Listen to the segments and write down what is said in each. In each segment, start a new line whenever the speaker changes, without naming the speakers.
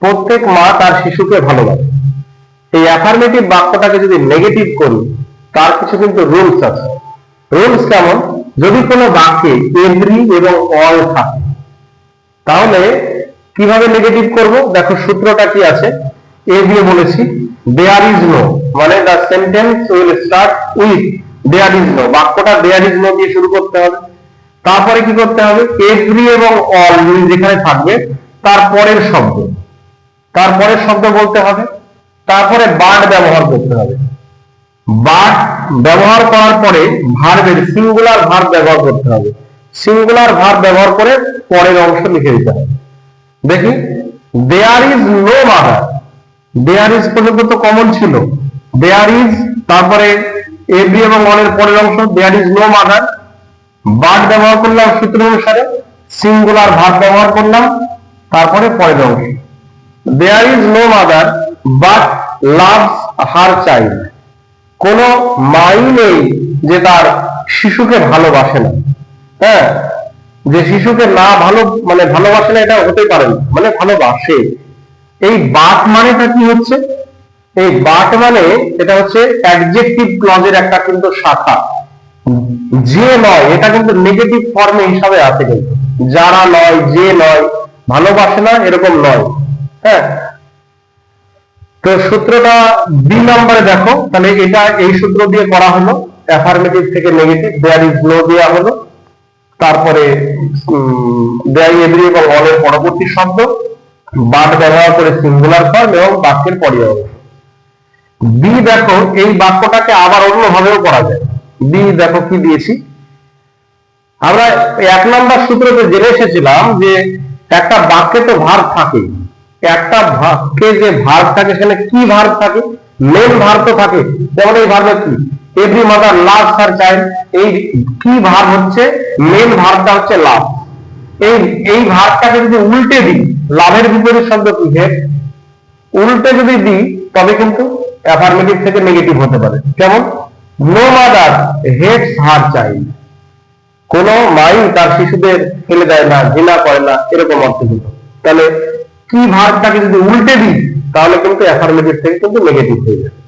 প্রত্যেক মা তার শিশুকে ভালোবাসে। এই অ্যাফার্মেটিভ বাক্যটাকে যদি নেগেটিভ করি, তার কিছু কিন্তু রুলস আছে। রুলস কেমন? যদি কোনো বাক্যে এভরি এবং অল থাকে, তাহলে কীভাবে নেগেটিভ করব? দেখো সূত্রটা কি আছে? এ দিয়ে বলেছি দেয়ার ইজ নো মানে the sentence will start with there is no বাক্যটা দেয়ার ইজ নো দিয়ে শুরু করতে হবে। তারপরে কি করতে হবে? এভরি এবং অল যেখানে থাকবে তারপরের শব্দ। তারপরের শব্দ বলতে হবে। তারপরে বাট ব্যবহার করতে হবে। বাট ব্যবহার করার পরে ভার্বের সিঙ্গুলার ভার্ব ব্যবহার করতে হবে। সিঙ্গুলার ভার্ব ব্যবহার করে পরের অংশ লিখে দিতে হবে। দেখি there is no mother there is পর্যন্ত তো কমন ছিল। দেয়ার ইজ তারপরে এভরি এবং অনের পরের অংশ there is no mother but ব্যবহার করলাম সূত্র অনুসারে সিঙ্গুলার ভার্ব ব্যবহার করলাম, তারপরে পরের অংশ। There is no mother but loves her child কোন মাই নেই যে তার শিশুকে ভালোবাসে না। হ্যাঁ যে শিশুকে না ভালো মানে ভালোবাসে না, এটা হতে পারে না। মানে ভালোবাসে। এই বাট মানেটা কি হচ্ছে? এই বাট মানে এটা হচ্ছে অ্যাডজেক্টিভ ক্লজের একটা কিন্তু শাখা। যে নয়, এটা কিন্তু নেগেটিভ ফর্মে হিসাবে আছে কিন্তু। যারা নয়, যে নয়, ভালোবাসে না, এরকম নয়। হ্যাঁ? তো সূত্রটা বি নম্বরে দেখো। তাহলে এটা এই সূত্র দিয়ে করা হলো। অ্যাফার্মেটিভ থেকে নেগেটিভ দেয়ার ইজ নো দেওয়া হলো। তারপরে অলের পরবর্তী শব্দ, বাট ব্যবহার করে সিঙ্গুলার ফর্ম এবং বাক্যের পরিবার বি দেখো, এই বাক্যটাকে আবার অন্যভাবেও করা যায়। বি দেখো কি দিয়েছি? আমরা এক নম্বর সূত্রতে জেনে এসেছিলাম যে একটা বাক্যে তো ভার থাকে একটা বাক্যে যে ভার থাকে, সেখানে কি ভার থাকে? মেন ভার তো থাকে। যেমন এই ভার্বের কি? Every mother loves her child এই কি ভার হচ্ছে? মেন ভারটা হচ্ছে লাভ এই এই ভারটাকে যদি উল্টে দিই লাভের বিপরীত শব্দ কি হেড উল্টে যদি দিই, তবে কিন্তু অ্যাফার্মেটিভ থেকে নেগেটিভ হতে পারে। যেমন no mother hates her child কোন মাই তার শিশুদের ফেলে দেয় না, ঘৃণা করে না, এরকম অর্থ হতো তাহলে কি ভার্বটাকে যদি উল্টে দিই, তাহলে কিন্তু অ্যাফার্মেটিভ থেকে কিন্তু নেগেটিভ হয়ে যাবে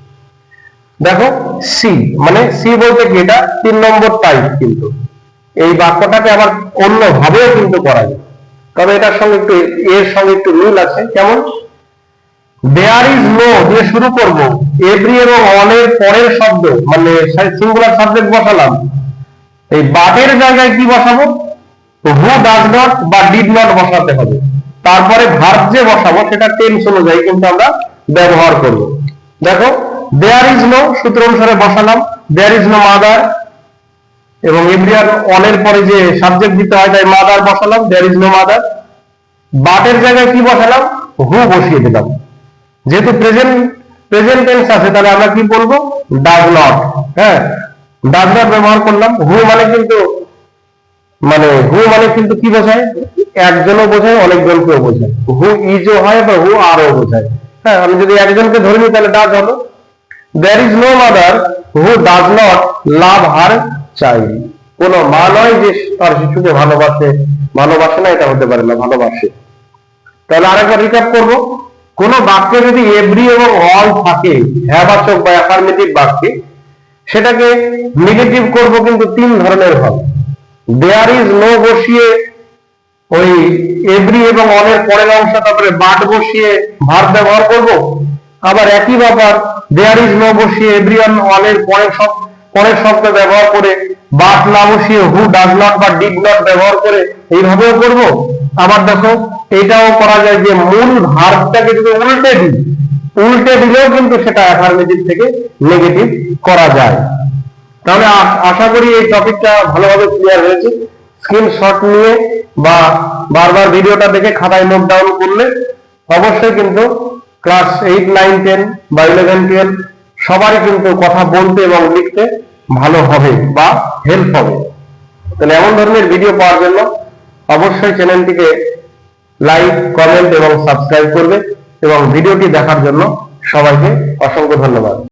দেখো সি মানে সি বলতে কি এটা? তিন নম্বর টাইপ কিন্তু। এই বাক্যটাকে আবার অন্য ভাবেও কিন্তু করা যায়। তবে এটার সঙ্গে একটু, এর সঙ্গে একটু মিল আছে। কেমন? দেয়ার ইজ নো দিয়ে শুরু করব। এভরি এবং অনের পরের শব্দ মানে সিঙ্গুলার সাবজেক্ট বসালাম। এই বাটের জায়গায় কি বসাবো? হু ডাজ নট বা ডিড নট বসাতে হবে। তারপরে ভার্ব যে বসাবো, সেটা টেন্স অনুযায়ী কিন্তু আমরা ব্যবহার করব। দেখো দেয়ার ইজ নো সূত্র অনুসারে বসালাম দেয়ার ইজ নো মাদার এবং এভরিয়ান অনের পরে যে সাবজেক্ট দিতে হয় তাই মাদার বসালাম দেয়ার ইজ নো মাদার বাটের জায়গায় কি বসালাম হু বসিয়ে দিলাম। যেহেতু প্রেজেন্ট প্রেজেন্ট টেন্স আছে, তাহলে আমরা কি বলব? ডাজ নট হ্যাঁ? ডাজ নট ব্যবহার করলাম। হু মানে কিন্তু মানে হু মানে কিন্তু কি বোঝায়? একজনও বোঝায়, অনেকজনকেও বোঝায়। হু ইজও হয় বা হু আরও বোঝায়। হ্যাঁ আমি যদি একজনকে ধরে তাহলে ডাজ হলো there is no mother who does not love her child কোন মা নয় যে তার শিশুকে ভালোবাসে ভালোবাসে না, এটা হতে পারে না, ভালোবাসে। তাহলে আরেকবার রিক্যাপ করব। কোন বাক্যে যদি এভরি এবং অল থাকে, হ্যাবাচক বা অ্যাফার্মেটিভ বাক্যে, সেটাকে নেগেটিভ করব কিন্তু তিন ধরনের হবে। দেয়ার ইজ নো বসিয়ে ওই এভরি এবং অলের পরের অংশ তারপরে বাট বসিয়ে ভার ব্যবহার করব। আবার একই ব্যাপার দেয়ার ইজ নো বসিয়ে এভরি অনের পরের সব, পরের শব্দ ব্যবহার করে বাট না বসিয়ে হু ডাজ নট বা ডিড নট ব্যবহার করে, এইভাবেও করব? আবার দেখো, এটাও করা যায় যে মূল ভার্বটাকে যদি উল্টে দিই, উল্টে দিলেও কিন্তু সেটা অ্যাফার্মেটিভ থেকে নেগেটিভ করা যায়। তাহলে আশা করি এই টপিকটা ভালোভাবে ক্লিয়ার হয়েছে। স্ক্রিনশট নিয়ে বা বারবার ভিডিওটা দেখে খাতায় নোট ডাউন করলে অবশ্যই কিন্তু ক্লাস এইট নাইন টেন বা ইলেভেন টুয়েলভ সবারই কিন্তু কথা বলতে এবং লিখতে ভালো হবে বা হেল্প হবে। তাহলে এমন ধরনের ভিডিও পাওয়ার জন্য অবশ্যই চ্যানেলটিকে লাইক কমেন্ট এবং সাবস্ক্রাইব করবে এবং ভিডিওটি দেখার জন্য সবাইকে অসংখ্য ধন্যবাদ।